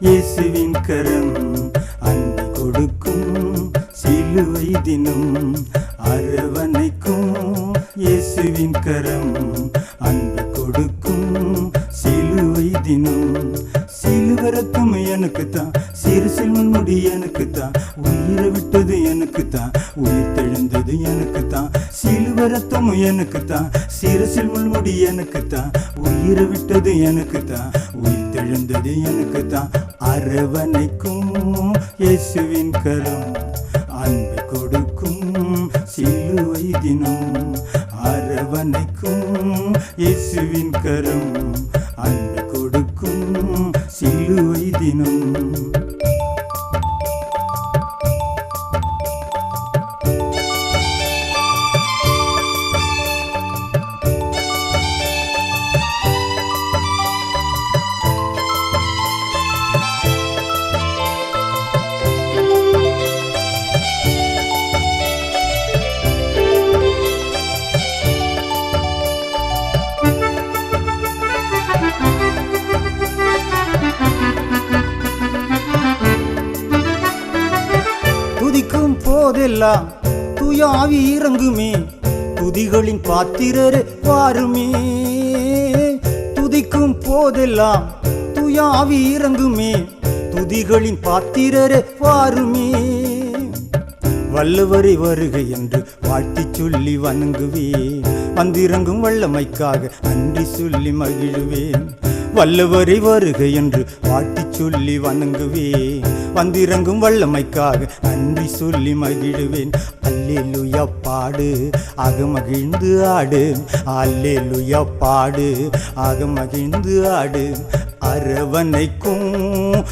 இயேசுவின் கரம் அன்னை கொடுக்கும் சிலுவை தினம் அரவணைக்கும் இயேசுவின் கரம். தான் சிறு செல்வன் முடி எனக்கு தான் உயிரை விட்டது எனக்கு தான் உயிர் தெழுந்தது எனக்கு தான் சிலுவரத்தும் எனக்கு தான் சிறு செல்வன் முடி எனக்கு தான் உயிரை விட்டது எனக்கு தான் உயிர் தெழுந்தது எனக்கு தான் அரவணைக்கும் இயேசுவின் கரம். அன்பு கொடுக்கும் சிலுவை தினம். அரவணைக்கும் இயேசுவின் கரம். போதெல்லாம் துயாவி இறங்குமே. துதிகளின் பாத்திரரே வாருமே. துதிக்கும் போதெல்லாம் துயாவி இறங்குமே. துதிகளின் பாத்திரரே வாருமே. வல்லவரை வருக என்று வாழ்த்தி சொல்லி வணங்குவேன். வந்திறங்கும் வல்லமைக்காக அன்றி சொல்லி மகிழ்வேன். வல்லவரை வருக என்று வாட்டி சொல்லி வணங்குவேன். வந்திறங்கும் வல்லமைக்காக நன்றி சொல்லி மகிழுவேன். அல்லேலுயா பாடு ஆக மகிழ்ந்து ஆடு. அல்லேலுயா பாடு ஆக மகிழ்ந்து ஆடு. அரவணைக்கும்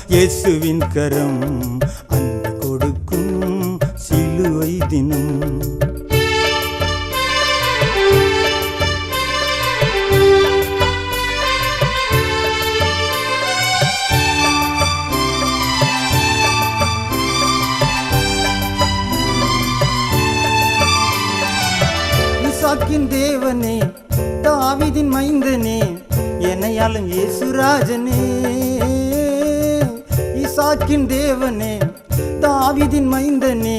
இயேசுவின் கரம் அன்பு கொடுக்கும் சிலுவை தினம். இசாக்கின் தேவனே தாவிதின் மைந்தனே என்னையாலும் இயேசுராஜனே இசாக்கின் தேவனே தாவிதின் மைந்தனே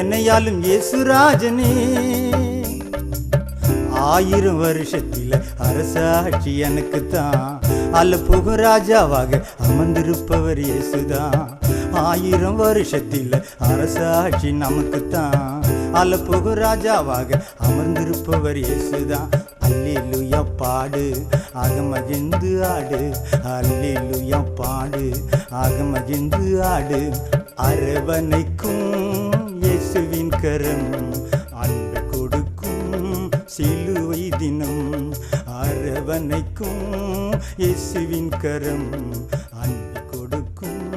என்னையாலும் இயேசுராஜனே ஆயிரம் வருஷத்தில் அரசாட்சி எனக்கு தான் அல்ல புகராஜாவாக அமர்ந்திருப்பவர் இயேசுதான். ஆயிரம் வருஷத்தில் அரசாட்சி நமக்கு தான் அல்ல புகு ராஜாவாக அமர்ந்திருப்பவர் இயேசுதான். அல்லேலுயா பாடு. ஆக மகிழ்ந்து ஆடு. அல்லேலுயா பாடு. ஆக மகிழ்ந்து ஆடு. அரவணைக்கும் இயேசுவின் கரம். அன்பு கொடுக்கும் சிலுவை தினம். அரவணைக்கும் இயேசுவின் கரம். அன்பு கொடுக்கும்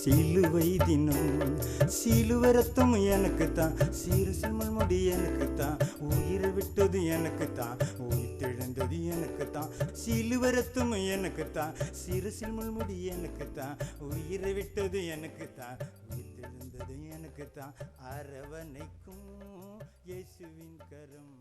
சிலுவை தினம் சிலுவரத்தும் எனக்கு தான் சிறு சிமல் முடி எனக்கு தான் உயிரை விட்டது எனக்கு தான் உயிர் திழந்தது எனக்கு தான் சிலுவரத்தும் எனக்கு தான் சிறு சிமல் முடி எனக்கு தான் உயிரை விட்டது எனக்கு தான் உயிர் திழந்தது எனக்கு தான் அரவணைக்கும் இயேசுவின் கரம்.